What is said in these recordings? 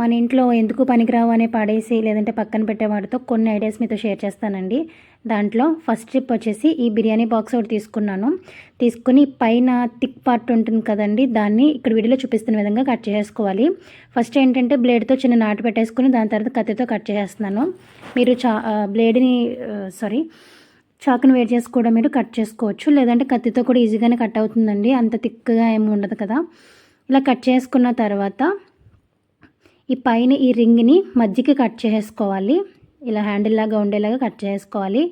మన ఇంట్లో ఎందుకు పనికిరావు అనే పాడేసి లేదంటే పక్కన పెట్టేవాడితో కొన్ని ఐడియాస్ మీతో షేర్ చేస్తానండి. దాంట్లో ఫస్ట్ ట్రిప్ వచ్చేసి ఈ బిర్యానీ బాక్స్ ఒకటి తీసుకున్నాను. తీసుకుని పైన థిక్ పార్ట్ ఉంటుంది కదండి దాన్ని ఇక్కడ వీడియోలో చూపిస్తున్న విధంగా కట్ చేసుకోవాలి ఫస్ట్ ఏంటంటే బ్లేడ్తో చిన్న నాటు పెట్టేసుకుని దాని తర్వాత కత్తితో కట్ చేస్తున్నాను మీరు చా బ్లేడ్ని సారీ చాకుని వేడి చేసి కూడా మీరు కట్ చేసుకోవచ్చు. లేదంటే కత్తితో కూడా ఈజీగానే కట్ అవుతుందండి అంత థిక్గా ఏమి ఉండదు కదా. ఇలా కట్ చేసుకున్న తర్వాత ఈ పైన ఈ రింగ్ని మధ్యకి కట్ చేసుకోవాలి. ఇలా హ్యాండిల్ లాగా ఉండేలాగా కట్ చేసుకోవాలి.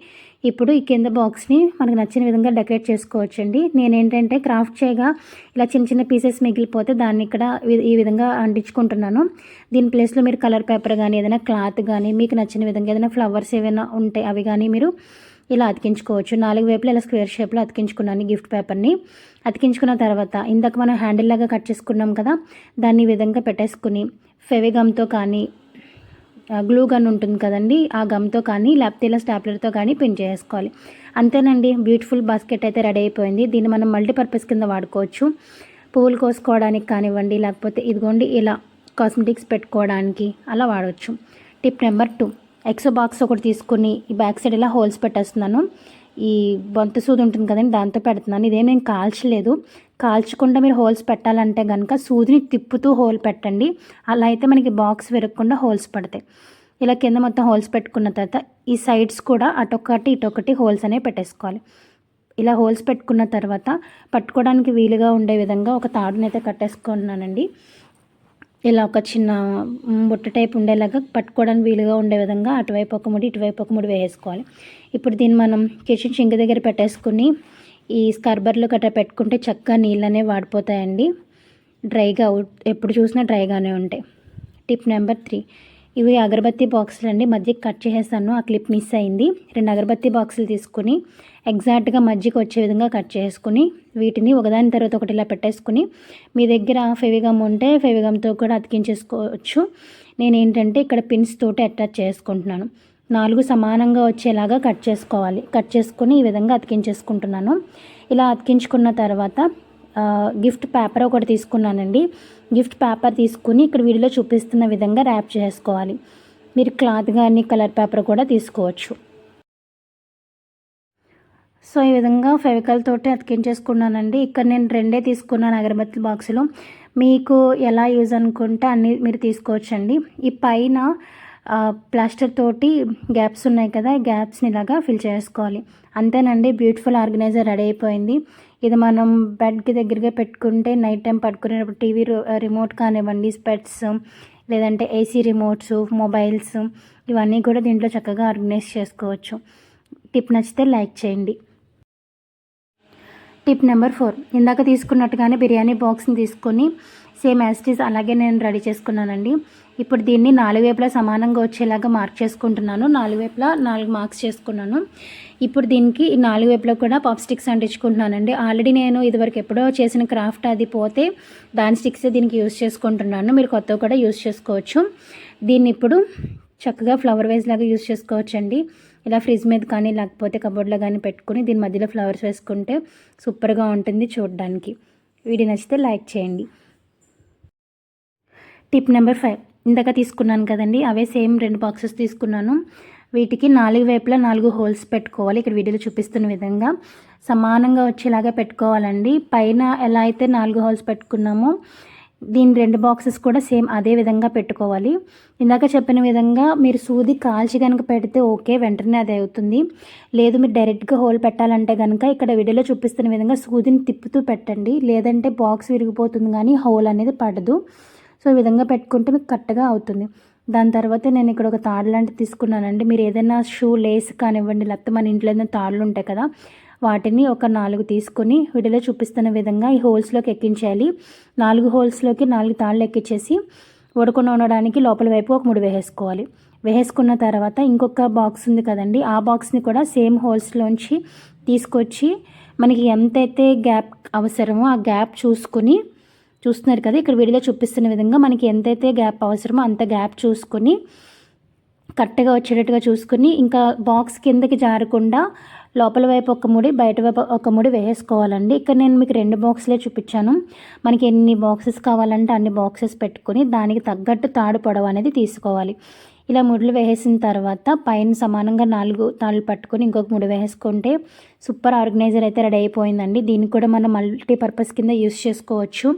ఇప్పుడు ఈ కింద బాక్స్ని మనకు నచ్చిన విధంగా డెకరేట్ చేసుకోవచ్చండి. నేనేంటంటే క్రాఫ్ట్ చేయగా ఇలా చిన్న చిన్న పీసెస్ మిగిలిపోతే దాన్ని ఇక్కడ ఈ విధంగా అంటించుకుంటున్నాను. దీని ప్లేస్లో మీరు కలర్ పేపర్ కానీ ఏదైనా క్లాత్ కానీ మీకు నచ్చిన విధంగా ఏదైనా ఫ్లవర్స్ ఏమైనా ఉంటాయి అవి కానీ మీరు ఇలా అతికించుకోవచ్చు. నాలుగు వైపులు ఇలా స్క్వేర్ షేప్లో అతికించుకున్నాను గిఫ్ట్ పేపర్ని. అతికించుకున్న తర్వాత ఇందాక మనం హ్యాండిల్ లాగా కట్ చేసుకున్నాం కదా దాన్ని ఈ విధంగా పెట్టేసుకుని ఫెవిగమ్తో కానీ గ్లూ గన్ ఉంటుంది కదండి ఆ గమ్తో కానీ లేకపోతే ఇలా స్టాప్లర్తో కానీ పిన్ చేసుకోవాలి. అంతేనండి బ్యూటిఫుల్ బాస్కెట్ అయితే రెడీ అయిపోయింది. దీన్ని మనం మల్టీపర్పస్ కింద వాడుకోవచ్చు. పువ్వులు కోసుకోవడానికి కానివ్వండి లేకపోతే ఇదిగోండి ఇలా కాస్మెటిక్స్ పెట్టుకోవడానికి అలా వాడవచ్చు tip number two Exo box ఒకటి తీసుకుని ఈ బ్యాక్ సైడ్ ఇలా హోల్స్ పెట్టేస్తున్నాను. ఈ బొంత సూది ఉంటుంది కదండి దాంతో పెడుతున్నాను. ఇదేం నేను కాల్చలేదు. కాల్చకుండా మీరు హోల్స్ పెట్టాలంటే కనుక సూదిని తిప్పుతూ హోల్ పెట్టండి. అలా అయితే మనకి బాక్స్ విరగకుండా హోల్స్ పడతాయి. ఇలా కింద మొత్తం హోల్స్ పెట్టుకున్న తర్వాత ఈ సైడ్స్ కూడా అటొకటి ఇటొకటి హోల్స్ అనేవి పెట్టేసుకోవాలి. ఇలా హోల్స్ పెట్టుకున్న తర్వాత పట్టుకోవడానికి వీలుగా ఉండే విధంగా ఒక తాడునైతే కట్టేసుకున్నానండి ఇలా ఒక చిన్న బుట్ట టైప్ ఉండేలాగా పట్టుకోవడానికి వీలుగా ఉండే విధంగా అటువైపు ఒక ముడి ఇటువైపు ఒక ముడి వేసుకోవాలి ఇప్పుడు దీన్ని మనం కిచెన్ చింక్ దగ్గర పెట్టేసుకుని ఈ స్కర్బర్లు గట్రా పెట్టుకుంటే చక్కగా నీళ్ళు అనేవి వాడిపోతాయండి. డ్రైగా ఎప్పుడు చూసినా డ్రైగానే ఉంటాయి. Tip number three. ఇవి అగరబత్తి బాక్సులు అండి. మధ్యకి కట్ చేసేసాను. ఆ క్లిప్ మిస్ అయింది. రెండు అగరబత్తి బాక్సులు తీసుకుని ఎగ్జాక్ట్గా మధ్యకి వచ్చే విధంగా కట్ చేసుకుని వీటిని ఒకదాని తర్వాత ఒకటి ఇలా పెట్టేసుకుని మీ దగ్గర ఫెవిగమ్ ఉంటే ఫెవిగమ్తో కూడా అతికించేసుకోవచ్చు. నేను ఏంటంటే ఇక్కడ పిన్స్ తోటి అటాచ్ చేసుకుంటున్నాను. నాలుగు సమానంగా వచ్చేలాగా కట్ చేసుకోవాలి. కట్ చేసుకుని ఈ విధంగా అతికించేసుకుంటున్నాను. ఇలా అతికించుకున్న తర్వాత గిఫ్ట్ పేపర్ ఒకటి తీసుకున్నానండి. గిఫ్ట్ పేపర్ తీసుకుని ఇక్కడ వీడియోలో చూపిస్తున్న విధంగా ర్యాప్ చేసుకోవాలి. మీరు క్లాత్ కానీ కలర్ పేపర్ కూడా తీసుకోవచ్చు. సో ఈ విధంగా ఫెవికల్ తోటి అతికించేసుకున్నానండి. ఇక్కడ నేను రెండే తీసుకున్నాను అగరబత్తి బాక్సులు. మీకు ఎలా యూజ్ అనుకుంటే అన్నీ మీరు తీసుకోవచ్చండి. ఈ పైన ప్లాస్టర్ తోటి గ్యాప్స్ ఉన్నాయి కదా గ్యాప్స్ని ఇలాగా ఫిల్ చేసుకోవాలి. అంతేనండి బ్యూటిఫుల్ ఆర్గనైజర్ రెడీ అయిపోయింది. ఇది మనం బెడ్కి దగ్గరగా పెట్టుకుంటే నైట్ టైం పట్టుకునేటప్పుడు టీవీ రిమోట్ కానివ్వండి స్పెట్స్ లేదంటే ఏసీ రిమోట్స్ మొబైల్స్ ఇవన్నీ కూడా దీంట్లో చక్కగా ఆర్గనైజ్ చేసుకోవచ్చు. టిప్ నచ్చితే లైక్ చేయండి. టిప్ నెంబర్ ఫోర్ ఇందాక తీసుకున్నట్టుగానే బిర్యానీ బాక్స్ని తీసుకొని సేమ్ యాస్టీస్ అలాగే నేను రెడీ చేసుకున్నానండి. ఇప్పుడు దీన్ని నాలుగు వైపులా సమానంగా వచ్చేలాగా మార్క్ చేసుకుంటున్నాను. నాలుగు వైపులా నాలుగు మార్క్స్ చేసుకున్నాను. ఇప్పుడు దీనికి ఈ నాలుగు వైపులో కూడా పాప్ స్టిక్స్ అంటించుకుంటున్నానండి. ఆల్రెడీ నేను ఇదివరకు ఎప్పుడో చేసిన క్రాఫ్ట్ అది పోతే దాని స్టిక్స్ దీనికి యూస్ చేసుకుంటున్నాను. మీరు కొత్తవి కూడా యూస్ చేసుకోవచ్చు. దీన్ని ఇప్పుడు చక్కగా ఫ్లవర్ వైజ్ లాగా యూస్ చేసుకోవచ్చండి. ఇలా ఫ్రిడ్జ్ మీద కానీ లేకపోతే కబోర్డ్లో కానీ పెట్టుకుని దీని మధ్యలో ఫ్లవర్స్ వేసుకుంటే సూపర్గా ఉంటుంది చూడడానికి. వీడియో నచ్చితే లైక్ చేయండి. Tip number five. ఇందాక తీసుకున్నాను కదండి అవే సేమ్ రెండు బాక్సెస్ తీసుకున్నాను. వీటికి నాలుగు వైపులా నాలుగు హోల్స్ పెట్టుకోవాలి. ఇక్కడ వీడియోలో చూపిస్తున్న విధంగా సమానంగా వచ్చేలాగా పెట్టుకోవాలండి. పైన ఎలా అయితే నాలుగు హోల్స్ పెట్టుకున్నామో దీని రెండు బాక్సెస్ కూడా సేమ్ అదే విధంగా పెట్టుకోవాలి. ఇందాక చెప్పిన విధంగా మీరు సూది కాల్చి కనుక పెడితే ఓకే వెంటనే అది అవుతుంది. లేదు మీరు డైరెక్ట్గా హోల్ పెట్టాలంటే కనుక ఇక్కడ వీడియోలో చూపిస్తున్న విధంగా సూదిని తిప్పుతూ పెట్టండి. లేదంటే బాక్స్ విరిగిపోతుంది కానీ హోల్ అనేది పడదు. సో ఈ విధంగా పెట్టుకుంటే మీకు కరెక్ట్గా అవుతుంది. దాని తర్వాత నేను ఇక్కడ ఒక తాడు లాంటివి తీసుకున్నానండి. మీరు ఏదైనా షూ లేస్ కానివ్వండి లేకపోతే మన ఇంట్లో ఏదైనా తాళ్ళు ఉంటాయి కదా వాటిని ఒక నాలుగు తీసుకొని వీడియోలో చూపిస్తున్న విధంగా ఈ హోల్స్లోకి ఎక్కించాలి నాలుగు హోల్స్లోకి నాలుగు తాళ్ళు ఎక్కించేసి ఉడకుండా ఉండడానికి లోపల వైపు ఒక ముడి వేసేసుకోవాలి. వేసుకున్న తర్వాత ఇంకొక బాక్స్ ఉంది కదండి ఆ బాక్స్ని కూడా సేమ్ హోల్స్లోంచి తీసుకొచ్చి మనకి ఎంతైతే గ్యాప్ అవసరమో ఆ గ్యాప్ చూసుకుని చూస్తున్నారు కదా ఇక్కడ వీడియోలో చూపిస్తున్న విధంగా మనకి ఎంతైతే గ్యాప్ అవసరమో అంత గ్యాప్ చూసుకొని కరెక్ట్గా వచ్చేటట్టుగా చూసుకుని ఇంకా బాక్స్ కిందకి జారకుండా లోపల వైపు ఒక ముడి బయట వైపు ఒక ముడి వేసేసుకోవాలండి ఇక్కడ నేను మీకు రెండు బాక్స్లే చూపించాను. మనకి ఎన్ని బాక్సెస్ కావాలంటే అన్ని బాక్సెస్ పెట్టుకొని దానికి తగ్గట్టు తాడు పొడవు అనేది తీసుకోవాలి. ఇలా ముడులు వేసేసిన తర్వాత పైన సమానంగా నాలుగు తాళ్ళు పట్టుకొని ఇంకొక ముడి వేసుకుంటే సూపర్ ఆర్గనైజర్ అయితే రెడీ అయిపోయిందండి. దీన్ని కూడా మనం మల్టీపర్పస్ కింద యూస్ చేసుకోవచ్చు.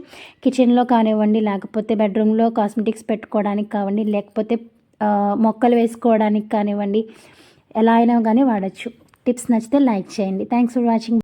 కిచెన్లో కానివ్వండి లేకపోతే బెడ్రూమ్లో కాస్మెటిక్స్ పెట్టుకోవడానికి కావండి లేకపోతే మొక్కలు వేసుకోవడానికి కానివ్వండి ఎలా అయినా కానీ వాడచ్చు. టిప్స్ నచ్చితే లైక్ చేయండి. Thanks for watching